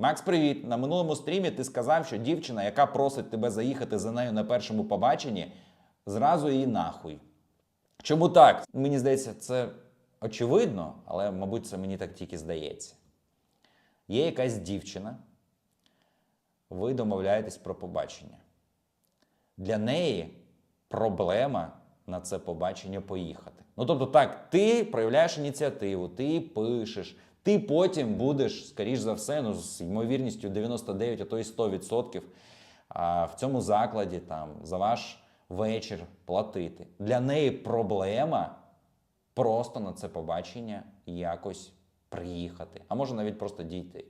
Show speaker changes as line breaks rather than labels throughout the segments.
Макс, привіт! На минулому стрімі ти сказав, що дівчина, яка просить тебе заїхати за нею на першому побаченні, зразу її нахуй. Чому так? Мені здається, це очевидно, але, мабуть, це мені так тільки здається. Є якась дівчина, ви домовляєтесь про побачення. Для неї проблема на це побачення поїхати. Ну тобто, так, ти проявляєш ініціативу, ти пишеш, ти потім будеш, скоріш за все, ну, з ймовірністю 99, а то й 100% а, в цьому закладі там, за ваш вечір платити. Для неї проблема просто на це побачення якось приїхати, а може навіть просто дійти.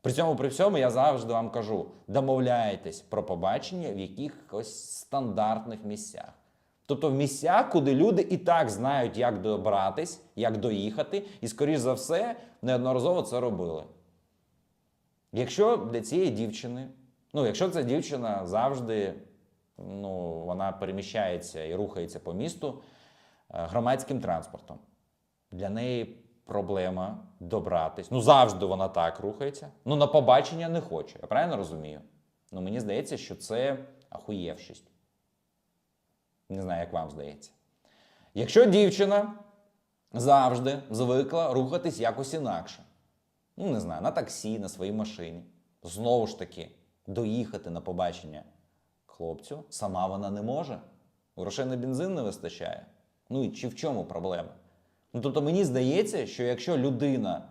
При цьому, при всьому, я завжди вам кажу: домовляйтесь про побачення в якихось стандартних місцях. Тобто в місцях, куди люди і так знають, як добратись, як доїхати, і, скоріш за все, неодноразово це робили. Якщо для цієї дівчини, ну, якщо ця дівчина завжди ну, вона переміщається і рухається по місту е, громадським транспортом, для неї проблема добратись. Ну, завжди вона так рухається. Ну, на побачення не хоче. Я правильно розумію? Ну, мені здається, що це ахуєвшість. Не знаю, як вам здається. Якщо дівчина завжди звикла рухатись якось інакше, ну, не знаю, на таксі, на своїй машині, знову ж таки, доїхати на побачення хлопцю, сама вона не може. Грошей на бензин не вистачає. Ну і чи в чому проблема? Ну, тобто мені здається, що якщо людина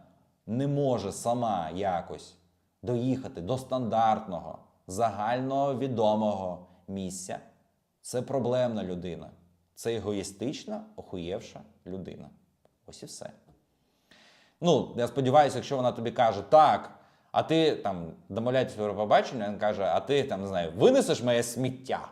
не може сама якось доїхати до стандартного, загально відомого місця, це проблемна людина. Це егоїстична, охуєвша людина. Ось і все. Ну, я сподіваюся, якщо вона тобі каже так, а ти там домовляєтесь про побачення, він каже, а ти там не знаю, винесеш моє сміття.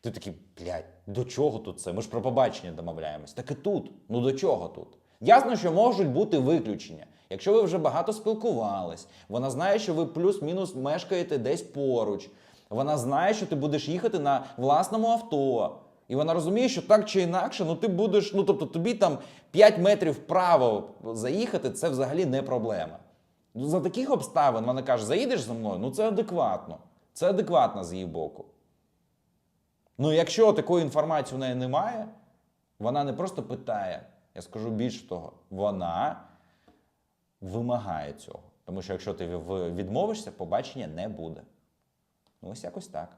Ти такий, блядь, до чого тут це? Ми ж про побачення домовляємось. Так і тут. Ну до чого тут? Ясно, що можуть бути виключення. Якщо ви вже багато спілкувались, вона знає, що ви плюс-мінус мешкаєте десь поруч. Вона знає, що ти будеш їхати на власному авто. І вона розуміє, що так чи інакше, ну ти будеш, ну тобто тобі там 5 метрів вправо заїхати, це взагалі не проблема. Ну, за таких обставин вона каже: заїдеш за мною? Ну це адекватно. Це адекватно з її боку. Ну, якщо такої інформації в неї немає, вона не просто питає, я скажу більше того, вона вимагає цього. Тому що якщо ти відмовишся, побачення не буде. Ну, ось якось так.